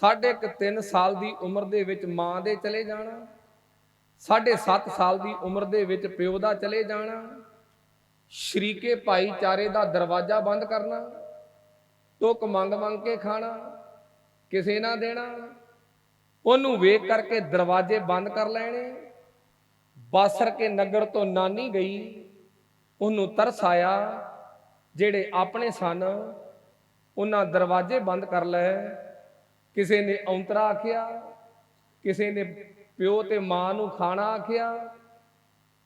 ਸਾਢੇ ਕੁ 3 ਸਾਲ ਦੀ ਉਮਰ ਦੇ ਵਿੱਚ ਮਾਂ ਦੇ ਚਲੇ ਜਾਣਾ ਸਾਢੇ 7 ਸਾਲ ਦੀ ਉਮਰ ਦੇ ਵਿੱਚ ਪਿਓ ਦਾ ਚਲੇ ਜਾਣਾ, ਸ਼ਰੀਕੇ ਭਾਈਚਾਰੇ ਦਾ ਦਰਵਾਜ਼ਾ ਬੰਦ ਕਰਨਾ ਟੁੱਕ ਮੰਗ ਮੰਗ ਕੇ ਖਾਣਾ, ਕਿਸੇ ਨਾ ਦੇਣਾ, ਉਹਨੂੰ ਵੇਖ ਕਰਕੇ ਦਰਵਾਜ਼ੇ ਬੰਦ ਕਰ ਲੈਣੇ, ਬਾਸਰ ਕੇ ਨਗਰ ਤੋਂ ਨਾਨੀ ਗਈ, ਉਹਨੂੰ ਤਰਸ ਆਇਆ, ਜਿਹੜੇ ਆਪਣੇ ਸਨ, ਉਹਨਾਂ ਦਰਵਾਜ਼ੇ ਬੰਦ ਕਰ ਲਏ। ਕਿਸੇ ਨੇ ਔਂਤਰਾ ਆਖਿਆ, ਕਿਸੇ ਨੇ ਪਿਓ ਤੇ ਮਾਂ ਨੂੰ ਖਾਣਾ ਆਖਿਆ,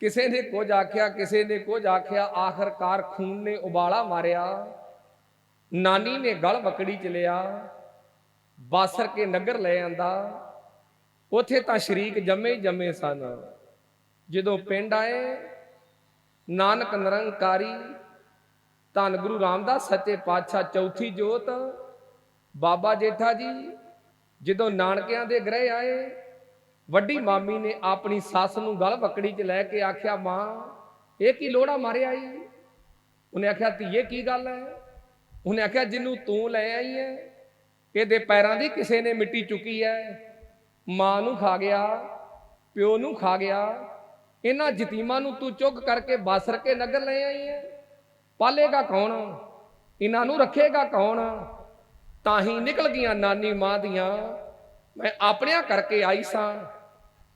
ਕਿਸੇ ਨੇ ਕੁਝ ਆਖਿਆ, ਕਿਸੇ ਨੇ ਕੁਝ ਆਖਿਆ, ਆਖਰਕਾਰ ਖੂਨ ਨੇ ਉਬਾਲਾ ਮਾਰਿਆ, ਨਾਨੀ ਨੇ ਗਲ ਵਕੜੀ ਚ ਲਿਆ, ਬਾਸਰ ਕੇ ਨਗਰ ਲੈ ਆਂਦਾ। ਉਥੇ ਤਾਂ ਸ਼ਰੀਕ ਜੰਮੇ ਜੰਮੇ ਸਨ। ਜਦੋਂ ਪਿੰਡ ਆਏ, ਨਾਨਕ ਨਿਰੰਕਾਰੀ, ਧੰਨ ਗੁਰੂ ਰਾਮਦਾਸ ਸੱਚੇ ਪਾਤਸ਼ਾਹ ਚੌਥੀ ਜੋਤ ਬਾਬਾ ਜੇਠਾ ਜੀ, ਜਦੋਂ ਨਾਨਕਿਆਂ ਦੇ ਗ੍ਰਹਿ ਆਏ, ਵੱਡੀ ਮਾਮੀ ਨੇ ਆਪਣੀ ਸੱਸ ਨੂੰ ਗਲ ਬੱਕੜੀ 'ਚ ਲੈ ਕੇ ਆਖਿਆ, ਮਾਂ, ਇਹ ਕੀ ਲੋੜਾ ਮਾਰਿਆ ਈ? ਉਹਨੇ ਆਖਿਆ, ਧੀਏ, ਕੀ ਗੱਲ ਹੈ ਉਹਨੇ ਆਖਿਆ, ਜਿਹਨੂੰ ਤੂੰ ਲੈ ਆਈ ਹੈ ਇਹਦੇ ਪੈਰਾਂ ਦੀ ਕਿਸੇ ਨੇ ਮਿੱਟੀ ਚੁੱਕੀ ਹੈ ਮਾਂ ਨੂੰ ਖਾ ਗਿਆ, ਪਿਓ ਨੂੰ ਖਾ ਗਿਆ, ਇਹਨਾਂ ਯਤੀਮਾਂ ਨੂੰ ਤੂੰ ਚੁੱਕ ਕਰਕੇ ਬਾਸਰ ਕੇ ਨਗਰ ਲੈ ਆਈ ਹੈ ਪਾਲੇਗਾ ਕੌਣ? ਇਹਨਾਂ ਨੂੰ ਰੱਖੇਗਾ ਕੌਣ? ਤਾਂ ਹੀ ਨਿਕਲ ਗਈਆਂ ਨਾਨੀ ਮਾਂ ਦੀਆਂ। ਮੈਂ ਆਪਣਿਆਂ ਕਰਕੇ ਆਈ ਸਾਂ।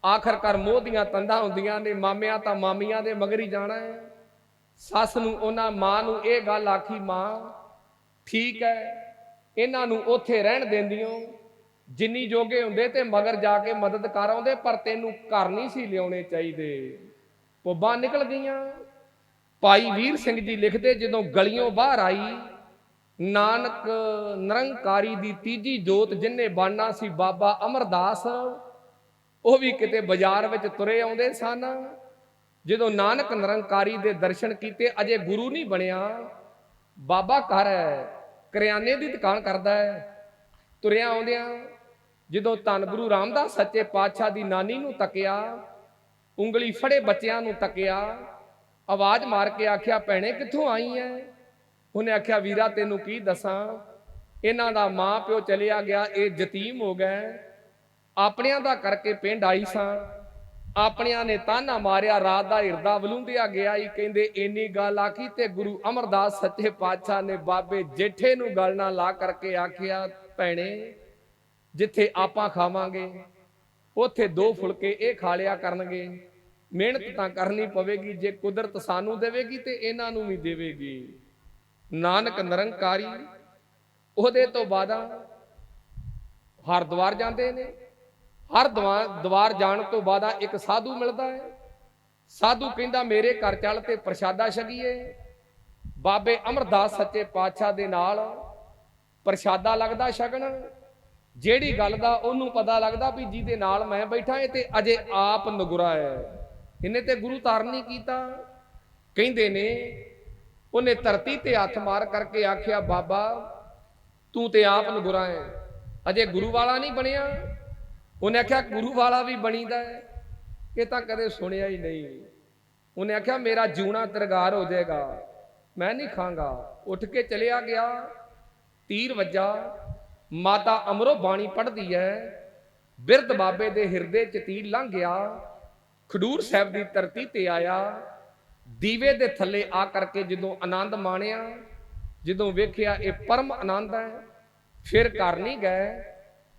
ਆਖਰਕਾਰ ਮੋਹ ਦੀਆਂ ਤੰਦਾਂ ਹੁੰਦੀਆਂ ਨੇ, ਮਾਮਿਆਂ ਤਾਂ ਮਾਮੀਆਂ ਦੇ ਮਗਰ ਹੀ ਜਾਣਾ ਹੈ। ਸੱਸ ਨੂੰ ਉਹਨਾਂ ਮਾਂ ਨੂੰ ਇਹ ਗੱਲ ਆਖੀ, ਮਾਂ, ਠੀਕ ਹੈ, ਇਹਨਾਂ ਨੂੰ ਉੱਥੇ ਰਹਿਣ ਦਿੰदियो ਜਿੰਨੀ ਜੋਗੇ ਹੁੰਦੇ ਤੇ ਮਗਰ ਜਾ ਕੇ ਮਦਦ ਕਰ ਆਉਂਦੇ, ਪਰ ਤੈਨੂੰ ਘਰ ਨਹੀਂ ਸੀ ਲਿਆਉਣੇ ਚਾਹੀਦੇ। ਪੁੱਬਾਂ ਨਿਕਲ ਗਈਆਂ। ਭਾਈ ਵੀਰ ਸਿੰਘ ਜੀ ਲਿਖਦੇ ਜਦੋਂ ਗਲੀਆਂ ਬਾਹਰ ਆਈ ਨਾਨਕ ਨਿਰੰਕਾਰੀ ਦੀ ਤੀਜੀ ਜੋਤ ਜਿਨਨੇ ਬਾਣਾ ਸੀ ਬਾਬਾ ਅਮਰਦਾਸ, ਉਹ ਵੀ ਕਿਤੇ ਬਾਜ਼ਾਰ ਵਿੱਚ ਤੁਰੇ ਆਉਂਦੇ ਸਨ। ਜਦੋਂ ਨਾਨਕ ਨਿਰੰਕਾਰੀ ਦੇ ਦਰਸ਼ਨ ਕੀਤੇ, ਅਜੇ ਗੁਰੂ ਨਹੀਂ ਬਣਿਆ। ਬਾਬਾ ਘਰ ਹੈ ਕਰਿਆਨੇ ਦੀ ਦੁਕਾਨ ਕਰਦਾ ਹੈ। ਤੁਰਿਆ ਆਉਂਦਿਆਂ ਜਦੋਂ ਧੰਨ ਗੁਰੂ ਰਾਮਦਾਸ ਸੱਚੇ ਪਾਤਸ਼ਾਹ ਦੀ ਨਾਨੀ ਨੂੰ ਤੱਕਿਆ, ਉਂਗਲੀ ਫੜੇ ਬੱਚਿਆਂ ਨੂੰ ਤੱਕਿਆ, ਆਵਾਜ਼ ਮਾਰ ਕੇ ਆਖਿਆ, ਭੈਣੇ, ਕਿੱਥੋਂ ਆਈ ਐ? ਉਹਨੇ ਆਖਿਆ, ਵੀਰਾ, ਤੈਨੂੰ ਕੀ ਦੱਸਾਂ? ਇਹਨਾਂ ਦਾ ਮਾਂ ਪਿਓ ਚਲਿਆ ਗਿਆ, ਇਹ ਯਤੀਮ ਹੋ ਗਏ ਆਪਣਿਆਂ ਦਾ ਕਰਕੇ ਪਿੰਡ ਆਈ ਸਾਂ। ਆਪਣਿਆਂ ਨੇ ਤਾਨਾ ਮਾਰਿਆ, ਰਾਤ ਦਾ ਹਿਰਦਾ ਵਲੂੰਦਿਆ ਗਿਆ ਹੀ ਕਹਿੰਦੇ, ਇੰਨੀ ਗੱਲ ਆਖੀ ਤੇ ਗੁਰੂ ਅਮਰਦਾਸ ਸੱਚੇ ਪਾਤਸ਼ਾਹ ਨੇ ਬਾਬੇ ਜੇਠੇ ਨੂੰ ਗੱਲ ਨਾਲ ਲਾ ਕਰਕੇ ਆਖਿਆ, ਭੈਣੇ, ਜਿੱਥੇ ਆਪਾਂ ਖਾਵਾਂਗੇ, ਉੱਥੇ ਦੋ ਫੁਲਕੇ ਇਹ ਖਾ ਲਿਆ ਕਰਨਗੇ। ਮਿਹਨਤ ਤਾਂ ਕਰਨੀ ਪਵੇਗੀ, ਜੇ ਕੁਦਰਤ ਸਾਨੂੰ ਦੇਵੇਗੀ ਤੇ ਇਹਨਾਂ ਨੂੰ ਵੀ ਦੇਵੇਗੀ। ਨਾਨਕ ਨਿਰੰਕਾਰੀ, ਉਹਦੇ ਤੋਂ ਬਾਅਦਾਂ ਹਰਦੁਆਰ ਜਾਂਦੇ ਨੇ। ਹਰ ਦਵਾਰ ਜਾਣ ਤੋਂ ਬਾਅਦਾਂ ਇੱਕ ਸਾਧੂ ਮਿਲਦਾ ਹੈ। ਸਾਧੂ ਕਹਿੰਦਾ, ਮੇਰੇ ਘਰ ਚੱਲ ਤੇ ਪ੍ਰਸ਼ਾਦਾ ਛਕੀਏ। ਬਾਬੇ ਅਮਰਦਾਸ ਸੱਚੇ ਪਾਤਸ਼ਾਹ ਦੇ ਨਾਲ ਪ੍ਰਸ਼ਾਦਾ ਲੱਗਦਾ ਛਕਣ। ਜਿਹੜੀ ਗੱਲ ਦਾ ਉਹਨੂੰ ਪਤਾ ਲੱਗਦਾ ਵੀ ਜਿਹਦੇ ਨਾਲ ਮੈਂ ਬੈਠਾ ਏ ਤੇ ਅਜੇ ਆਪ ਨਗੁਰਾ ਹੈ। ਇਹਨੇ ਤੇ ਗੁਰੂ ਧਾਰਨ ਨਹੀਂ ਕੀਤਾ। ਕਹਿੰਦੇ ਨੇ ਉਹਨੇ ਧਰਤੀ ਤੇ ਹੱਥ ਮਾਰ ਕਰਕੇ ਆਖਿਆ, ਬਾਬਾ, ਤੂੰ ਤੇ ਆਪ ਨੂੰ ਨਗੁਰਾ ਹੈ। ਅਜੇ ਗੁਰੂ ਵਾਲਾ ਨਹੀਂ ਬਣਿਆ। ਉਹਨੇ ਆਖਿਆ, ਗੁਰੂ ਵਾਲਾ ਵੀ ਬਣੀਦਾ ਹੈ। ਇਹ ਤਾਂ ਕਦੇ ਸੁਣਿਆ ਹੀ ਨਹੀਂ। ਉਹਨੇ ਆਖਿਆ, ਮੇਰਾ ਜੂਣਾ ਤਰਗਾਰ ਹੋ ਜਾਏਗਾ। ਮੈਂ ਨਹੀਂ ਖਾਂਗਾ। ਉੱਠ ਕੇ ਚਲਿਆ ਗਿਆ। ਤੀਰ ਵੱਜਾ। ਮਾਤਾ ਅਮਰੋ ਬਾਣੀ ਪੜ੍ਹਦੀ ਹੈ। ਬਿਰਧ ਬਾਬੇ ਦੇ ਹਿਰਦੇ ਚ ਤੀਰ ਲੰਘ ਗਿਆ। ਖਡੂਰ ਸਾਹਿਬ ਦੀ ਧਰਤੀ ਤੇ ਆਇਆ। ਦੀਵੇ ਦੇ ਥੱਲੇ ਆ ਕਰਕੇ ਜਦੋਂ ਆਨੰਦ ਮਾਣਿਆ, ਜਦੋਂ ਵੇਖਿਆ ਇਹ ਪਰਮ ਆਨੰਦ ਹੈ, ਫਿਰ ਘਰ ਨਹੀਂ ਗਏ।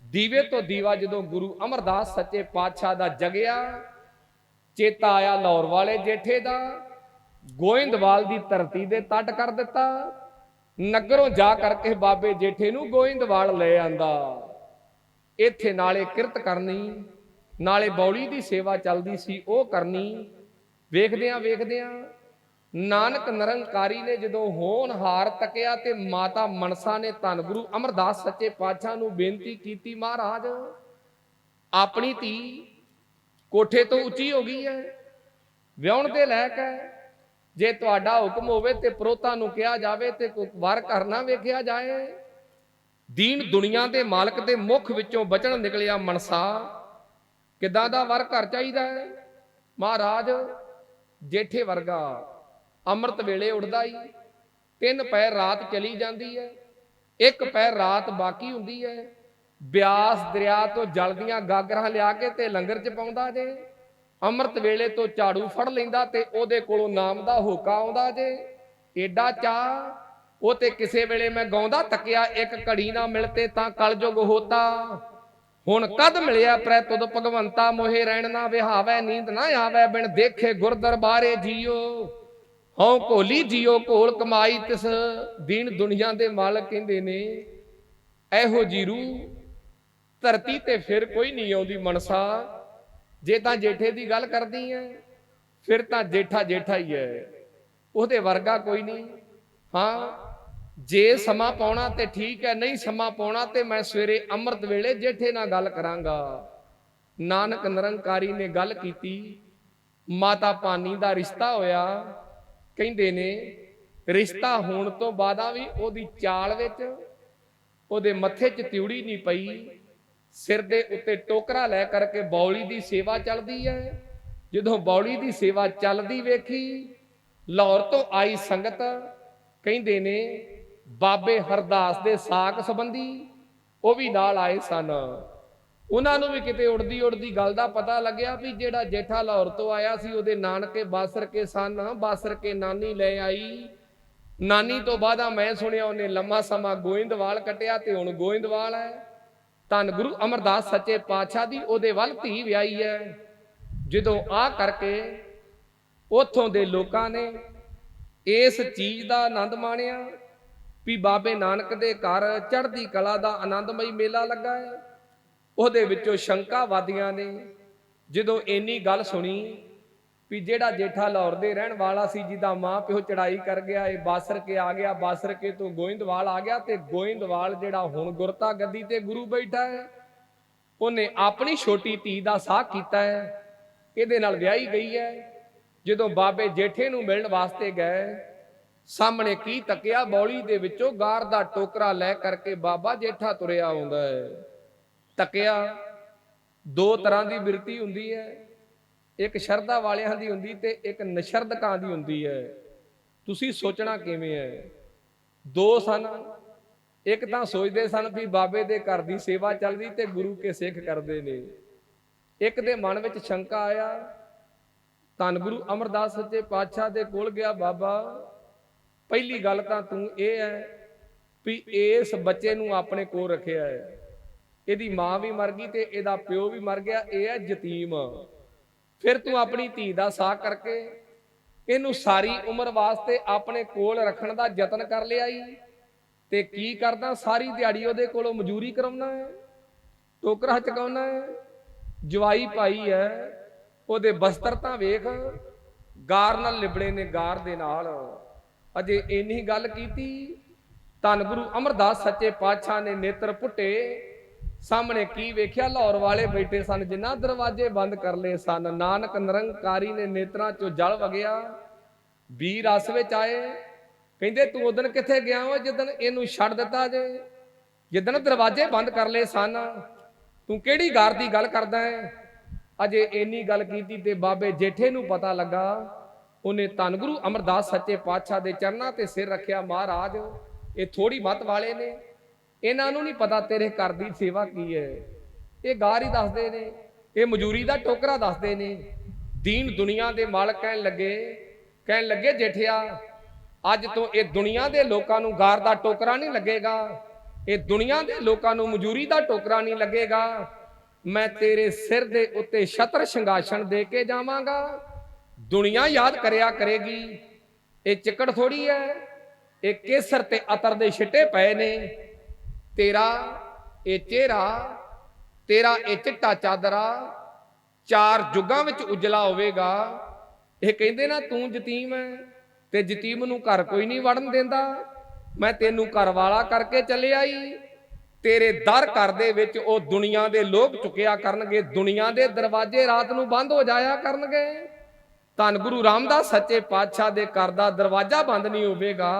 ਦੀਵੇ ਤੋਂ ਦੀਵਾ ਜਦੋਂ ਗੁਰੂ ਅਮਰਦਾਸ ਸੱਚੇ ਪਾਤਸ਼ਾਹ ਦਾ ਜਗਿਆ, ਚੇਤਾ ਆਇਆ ਲਾਹੌਰ ਵਾਲੇ ਜੇਠੇ ਦਾ, ਗੋਇੰਦਵਾਲ ਦੀ ਧਰਤੀ ਦੇ ਤੱਟ ਕਰ ਦਿੱਤਾ, ਨਗਰੋਂ ਜਾ ਕਰਕੇ ਬਾਬੇ ਜੇਠੇ ਨੂੰ ਗੋਇੰਦਵਾਲ ਲੈ ਆਂਦਾ। ਇੱਥੇ ਨਾਲੇ ਕਿਰਤ ਕਰਨੀ, ਨਾਲੇ ਬੌਲੀ ਦੀ ਸੇਵਾ ਚੱਲਦੀ ਸੀ, ਉਹ ਕਰਨੀ ਵੇਖਦਿਆਂ ਵੇਖਦਿਆਂ ਨਾਨਕ ਨਿਰੰਕਾਰੀ ਨੇ ਜਦੋਂ ਹੋਣਹਾਰ ਤੱਕਿਆ ਤੇ ਮਾਤਾ ਮਨਸਾ ਨੇ ਧੰਨ ਗੁਰੂ ਅਮਰਦਾਸ ਸੱਚੇ ਪਾਤਸ਼ਾਹ ਨੂੰ ਬੇਨਤੀ ਕੀਤੀ, ਮਹਾਰਾਜ, ਆਪਣੀ ਧੀ ਕੋਠੇ ਤੋਂ ਉੱਚੀ ਹੋ ਗਈ ਹੈ ਵਿਆਹਣ ਦੇ ਲਾਇਕ ਹੈ ਜੇ ਤੁਹਾਡਾ ਹੁਕਮ ਹੋਵੇ ਤੇ ਪ੍ਰੋਤਾ ਨੂੰ ਕਿਹਾ ਜਾਵੇ ਤੇ ਵਾਰ ਵਰ ਕਰਨਾ ਵੇਖਿਆ ਜਾਏ। ਦੀਨ ਦੁਨੀਆ ਦੇ ਮਾਲਕ ਦੇ ਮੁਖ ਵਿੱਚੋਂ ਬਚਣ ਨਿਕਲਿਆ ਮਨਸਾ। ਕਿਦਾਂ ਦਾ ਵਰ ਘਰ ਚਾਹੀਦਾ ਹੈ ਮਹਾਰਾਜ ਜੇਠੇ ਵਰਗਾ। ਅੰਮ੍ਰਿਤ ਵੇਲੇ ਉੱਠਦਾ ਹੀ ਤਿੰਨ ਪੈਰ ਰਾਤ ਚਲੀ ਜਾਂਦੀ ਹੈ ਇੱਕ ਪੈਰ ਰਾਤ ਬਾਕੀ ਹੁੰਦੀ ਹੈ ਬਿਆਸ ਦਰਿਆ ਤੋਂ ਜਲਦੀਆਂ ਗਾਗਰਾਂ ਲਿਆ ਕੇ ਤੇ ਲੰਗਰ ਚ ਪਾਉਂਦਾ ਜੇ। ਅੰਮ੍ਰਿਤ ਵੇਲੇ ਤੋਂ ਝਾੜੂ ਫੜ ਲੈਂਦਾ ਤੇ ਉਹਦੇ ਕੋਲੋਂ ਨਾਮ ਦਾ ਹੋਕਾ ਆਉਂਦਾ ਜੇ। ਏਡਾ ਚਾ, ਉਹ ਤੇ ਕਿਸੇ ਵੇਲੇ ਮੈਂ ਗਾਉਂਦਾ ਤੱਕਿਆ ਇੱਕ ਘੜੀ ਨਾ ਮਿਲਤੇ ਤਾਂ ਕਲਯੁਗ ਹੋਤਾ। ਹੁਣ ਕਦ ਮਿਲਿਆ ਪ੍ਰੈ ਤੁਧ ਭਗਵੰਤਾ ਮੋਹਿ ਰਹਿਣ ਨਾ ਵਿਹਾਵੈ, ਨੀਂਦ ਨਾ ਆਵੈ, ਬਿਨ ਦੇਖੇ ਗੁਰ ਦਰਬਾਰੇ ਜੀਓ। ਹਉ ਕੋਲੀ ਜੀਓ ਕੋਲ ਕਮਾਈ ਤਿਸ ਦੀਨ ਦੁਨੀਆ ਦੇ ਮਾਲਕ ਕਹਿੰਦੇ ਨੇ, ਇਹੋ ਜੀ ਰੂਹ ਧਰਤੀ ਤੇ ਫਿਰ ਕੋਈ ਨਹੀਂ ਆਉਂਦੀ ਮਨਸਾ। ਜੇ ਤਾਂ ਜੇਠੇ ਦੀ ਗੱਲ ਕਰਦੀ ਐ, ਫਿਰ ਤਾਂ ਜੇਠਾ ਜੇਠਾ ਹੀ ਐ। ਉਹਦੇ ਵਰਗਾ ਕੋਈ ਨਹੀਂ। ਹਾਂ ਜੇ ਸਮਾਂ ਪਾਉਣਾ ਤੇ ਠੀਕ ਹੈ, ਨਹੀਂ ਸਮਾਂ ਪਾਉਣਾ ਤੇ ਮੈਂ ਸਵੇਰੇ ਅੰਮ੍ਰਿਤ ਵੇਲੇ ਜੇਠੇ ਨਾਲ ਗੱਲ ਕਰਾਂਗਾ। ਨਾਨਕ ਨਿਰੰਕਾਰੀ ਨੇ ਗੱਲ ਕੀਤੀ। ਮਾਤਾ ਪਾਨੀ ਦਾ ਰਿਸ਼ਤਾ ਹੋਇਆ। ਕਹਿੰਦੇ ਨੇ, ਰਿਸ਼ਤਾ ਹੋਣ ਤੋਂ ਬਾਅਦਾਂ ਵੀ ਉਹਦੀ ਚਾਲ ਵਿੱਚ ਉਹਦੇ ਮੱਥੇ 'ਚ ਤਿਉੜੀ ਨਹੀਂ ਪਈ। ਸਿਰ ਦੇ ਉੱਤੇ ਟੋਕਰਾ ਲੈ ਕਰਕੇ ਬੌਲੀ ਦੀ ਸੇਵਾ ਚੱਲਦੀ ਹੈ। ਜਦੋਂ ਬੌਲੀ ਦੀ ਸੇਵਾ ਚੱਲਦੀ ਵੇਖੀ, ਲਾਹੌਰ ਤੋਂ ਆਈ ਸੰਗਤ, ਕਹਿੰਦੇ ਨੇ ਬਾਬੇ ਹਰਦਾਸ ਦੇ ਸਾਕ ਸੰਬੰਧੀ ਉਹ ਵੀ ਨਾਲ ਆਏ ਸਨ। ਉਹਨਾਂ ਨੂੰ ਵੀ ਕਿਤੇ ਉੜਦੀ ਉੜਦੀ ਗੱਲ ਦਾ ਪਤਾ ਲੱਗਿਆ ਵੀ ਜਿਹੜਾ ਜੇਠਾ ਲਾਹੌਰ ਤੋਂ ਆਇਆ ਸੀ, ਉਹਦੇ ਨਾਨਕੇ ਬਾਸਰ ਕੇ ਸਨ, ਬਾਸਰ ਕੇ ਨਾਨੀ ਲੈ ਆਈ। ਨਾਨੀ ਤੋਂ ਬਾਅਦ ਮੈਂ ਸੁਣਿਆ ਉਹਨੇ ਲੰਮਾ ਸਮਾਂ ਗੋਇੰਦਵਾਲ ਕੱਟਿਆ ਤੇ ਹੁਣ ਗੋਇੰਦਵਾਲ ਹੈ। ਧੰਨ ਗੁਰੂ ਅਮਰਦਾਸ ਸੱਚੇ ਪਾਤਸ਼ਾਹ ਦੀ ਉਹਦੇ ਵੱਲ ਧੀ ਵਿਆਹੀ ਹੈ। ਜਦੋਂ ਆ ਕਰਕੇ ਉਥੋਂ ਦੇ ਲੋਕਾਂ ਨੇ ਇਸ ਚੀਜ਼ ਦਾ ਆਨੰਦ ਮਾਣਿਆ ਵੀ ਬਾਬੇ ਨਾਨਕ ਦੇ ਘਰ ਚੜ੍ਹਦੀ ਕਲਾ ਦਾ ਆਨੰਦਮਈ ਮੇਲਾ ਲੱਗਾ ਹੈ। ਉਹਦੇ ਵਿੱਚੋਂ ਸ਼ੰਕਾਵਾਦੀਆਂ ਨੇ। ਜਦੋਂ ਇੰਨੀ ਗੱਲ ਸੁਣੀ ਵੀ ਜਿਹੜਾ ਜੇਠਾ ਲਾਹੌਰ ਦੇ ਰਹਿਣ ਵਾਲਾ ਸੀ, ਜਿਹਦਾ ਮਾਂ ਪਿਓ ਚੜਾਈ ਕਰ ਗਿਆ, ਇਹ ਬਾਸਰ ਕੇ ਆ ਗਿਆ, ਬਾਸਰ ਕੇ ਤੋਂ ਗੋਇੰਦਵਾਲ ਆ ਗਿਆ ਤੇ ਗੋਇੰਦਵਾਲ ਜਿਹੜਾ ਹੁਣ ਗੁਰਤਾ ਗੱਦੀ ਤੇ ਗੁਰੂ ਬੈਠਾ ਹੈ, ਉਹਨੇ ਆਪਣੀ ਛੋਟੀ ਧੀ ਦਾ ਸਾਹ ਕੀਤਾ ਹੈ। ਇਹਦੇ ਨਾਲ ਵਿਆਹੀ ਗਈ ਹੈ। ਜਦੋਂ ਬਾਬੇ ਜੇਠੇ ਨੂੰ ਮਿਲਣ ਵਾਸਤੇ ਗਏ ਸਾਹਮਣੇ ਕੀ ਤੱਕਿਆ ਬੌਲੀ ਦੇ ਵਿੱਚੋਂ ਗਾਰ ਦਾ ਟੋਕਰਾ ਲੈ ਕਰਕੇ ਬਾਬਾ ਜੇਠਾ ਤੁਰਿਆ ਆਉਂਦਾ ਹੈ। ਤੱਕਿਆ ਦੋ ਤਰ੍ਹਾਂ ਦੀ ਬਿਰਤੀ ਹੁੰਦੀ ਹੈ। ਇੱਕ ਸ਼ਰਧਾ ਵਾਲਿਆਂ ਦੀ ਹੁੰਦੀ ਤੇ ਇੱਕ ਨਸ਼ਰਦਕਾਂ ਦੀ ਹੁੰਦੀ ਹੈ। ਤੁਸੀਂ ਸੋਚਣਾ ਕਿਵੇਂ ਹੈ? ਦੋ ਸਨ। ਇੱਕ ਤਾਂ ਸੋਚਦੇ ਸਨ ਵੀ ਬਾਬੇ ਦੇ ਘਰ ਦੀ ਸੇਵਾ ਚੱਲਦੀ ਤੇ ਗੁਰੂ ਕੇ ਸਿੱਖ ਕਰਦੇ ਨੇ। ਇੱਕ ਦੇ ਮਨ ਵਿੱਚ ਸ਼ੰਕਾ ਆਇਆ। ਧੰਨ ਗੁਰੂ ਅਮਰਦਾਸ ਸੱਚੇ ਪਾਤਸ਼ਾਹ ਦੇ ਕੋਲ ਗਿਆ ਬਾਬਾ। ਪਹਿਲੀ ਗੱਲ ਤਾਂ ਤੂੰ ਇਹ ਹੈ ਵੀ ਇਸ ਬੱਚੇ ਨੂੰ ਆਪਣੇ ਕੋਲ ਰੱਖਿਆ ਹੈ। ਇਹਦੀ ਮਾਂ ਵੀ ਮਰ ਗਈ ਤੇ ਇਹਦਾ ਪਿਓ ਵੀ ਮਰ ਗਿਆ, ਇਹ ਹੈ ਯਤੀਮ। ਫਿਰ ਤੂੰ ਆਪਣੀ ਧੀ ਦਾ ਸਾਹ ਕਰਕੇ ਇਹਨੂੰ ਸਾਰੀ ਉਮਰ ਵਾਸਤੇ ਆਪਣੇ ਕੋਲ ਰੱਖਣ ਦਾ ਯਤਨ ਕਰ ਲਿਆ ਈ। ਤੇ ਕੀ ਕਰਦਾ? ਸਾਰੀ ਦਿਹਾੜੀ ਉਹਦੇ ਕੋਲੋਂ ਮਜ਼ਦੂਰੀ ਕਰਾਉਣਾ ਹੈ ਟੋਕਰਾ ਚਕਾਉਣਾ ਹੈ, ਜਵਾਈ ਪਾਈ ਹੈ, ਉਹਦੇ ਬਸਤਰ ਤਾਂ ਵੇਖ, ਗਾਰ ਨਾਲ ਲਿਬੜੇ ਨੇ ਗਾਰ ਦੇ ਨਾਲ। ਅਜੇ ਇੰਨੀ ਗੱਲ ਕੀਤੀ, ਧੰਨ ਗੁਰੂ ਅਮਰਦਾਸ ਸੱਚੇ ਪਾਤਸ਼ਾਹ ਨੇ ਨੇਤਰ ਪੁੱਟੇ। ਸਾਹਮਣੇ ਕੀ ਵੇਖਿਆ? ਲਾਹੌਰ ਵਾਲੇ ਬੈਠੇ ਸਨ, ਜਿਨ੍ਹਾਂ ਦਰਵਾਜ਼ੇ ਬੰਦ ਕਰ ਲਏ ਸਨ। ਨਾਨਕ ਨਿਰੰਕਾਰੀ ਨੇ ਨੇਤਰਾਂ ਚੋਂ ਜਲ ਵਗਿਆ। ਵੀਰ ਰਸ ਵਿੱਚ ਆਏ। ਕਹਿੰਦੇ, ਤੂੰ ਉਦਣ ਕਿੱਥੇ ਗਿਆ ਵਾ? ਜਿੱਦਣ ਇਹਨੂੰ ਛੱਡ ਦਿੱਤਾ ਜੇ। ਜਿੱਦਣ ਦਰਵਾਜ਼ੇ ਬੰਦ ਕਰ ਲਏ ਸਨ। ਤੂੰ ਕਿਹੜੀ ਗਾਰ ਦੀ ਗੱਲ ਕਰਦਾ ਹੈ? ਅਜੇ ਇੰਨੀ ਗੱਲ ਕੀਤੀ ਤੇ ਬਾਬੇ ਜੇਠੇ ਨੂੰ ਪਤਾ ਲੱਗਾ ਉਹਨੇ ਧੰਨ ਗੁਰੂ ਅਮਰਦਾਸ ਸੱਚੇ ਪਾਤਸ਼ਾਹ ਦੇ ਚਰਨਾਂ ਤੇ ਸਿਰ ਰੱਖਿਆ ਮਹਾਰਾਜ। ਇਹ ਥੋੜੀ ਮਤ ਵਾਲੇ ਨੇ। ਇਹਨਾਂ ਨੂੰ ਨਹੀਂ ਪਤਾ ਤੇਰੇ ਘਰ ਦੀ ਸੇਵਾ ਕੀ ਹੈ। ਇਹ ਗਾਰ ਹੀ ਦੱਸਦੇ ਨੇ। ਇਹ ਮਜ਼ਦੂਰੀ ਦਾ ਟੋਕਰਾ ਦੱਸਦੇ ਨੇ। ਦੀਨ ਦੁਨੀਆ ਦੇ ਮਾਲਕ ਕਹਿਣ ਲੱਗੇ ਕਹਿਣ ਲੱਗੇ ਜੇਠਿਆ, ਅੱਜ ਤੋਂ ਇਹ ਦੁਨੀਆ ਦੇ ਲੋਕਾਂ ਨੂੰ ਗਾਰ ਦਾ ਟੋਕਰਾ ਨਹੀਂ ਲੱਗੇਗਾ। ਇਹ ਦੁਨੀਆ ਦੇ ਲੋਕਾਂ ਨੂੰ ਮਜ਼ਦੂਰੀ ਦਾ ਟੋਕਰਾ ਨਹੀਂ ਲੱਗੇਗਾ। ਮੈਂ ਤੇਰੇ ਸਿਰ ਦੇ ਉੱਤੇ ਛਤਰ ਸ਼ਿੰਗਾਸਣ ਦੇ ਕੇ ਜਾਵਾਂਗਾ। ਦੁਨੀਆ ਯਾਦ ਕਰਿਆ ਕਰੇਗੀ। ਇਹ ਚਿੱਕੜ ਥੋੜੀ ਹੈ। ਇਹ ਕੇਸਰ ਤੇ ਅਤਰ ਦੇ ਛਿੱਟੇ ਪਏ ਨੇ। ਤੇਰਾ ਇਹ ਚਿਹਰਾ, ਤੇਰਾ ਇਹ ਚਿੱਟਾ ਚਾਦਰਾ ਚਾਰ ਜੁਗਾਂ ਵਿੱਚ ਉਜਲਾ ਹੋਵੇਗਾ। ਇਹ ਕਹਿੰਦੇ ਨਾ, ਤੂੰ ਯਤੀਮ ਹੈ ਤੇ ਯਤੀਮ ਨੂੰ ਘਰ ਕੋਈ ਨਹੀਂ ਵੜਨ ਦਿੰਦਾ। ਮੈਂ ਤੈਨੂੰ ਘਰ ਵਾਲਾ ਕਰਕੇ ਚੱਲਿਆ ਈ ਤੇਰੇ ਦਰ ਘਰ ਦੇ ਵਿੱਚ ਉਹ ਦੁਨੀਆ ਦੇ ਲੋਕ ਚੁੱਕਿਆ ਕਰਨਗੇ। ਦੁਨੀਆ ਦੇ ਦਰਵਾਜ਼ੇ ਰਾਤ ਨੂੰ ਬੰਦ ਹੋ ਜਾਇਆ ਕਰਨਗੇ। ਧੰਨ ਗੁਰੂ ਰਾਮਦਾਸ ਸੱਚੇ ਪਾਤਸ਼ਾਹ ਦੇ ਘਰ ਦਾ ਦਰਵਾਜ਼ਾ ਬੰਦ ਨਹੀਂ ਹੋਵੇਗਾ।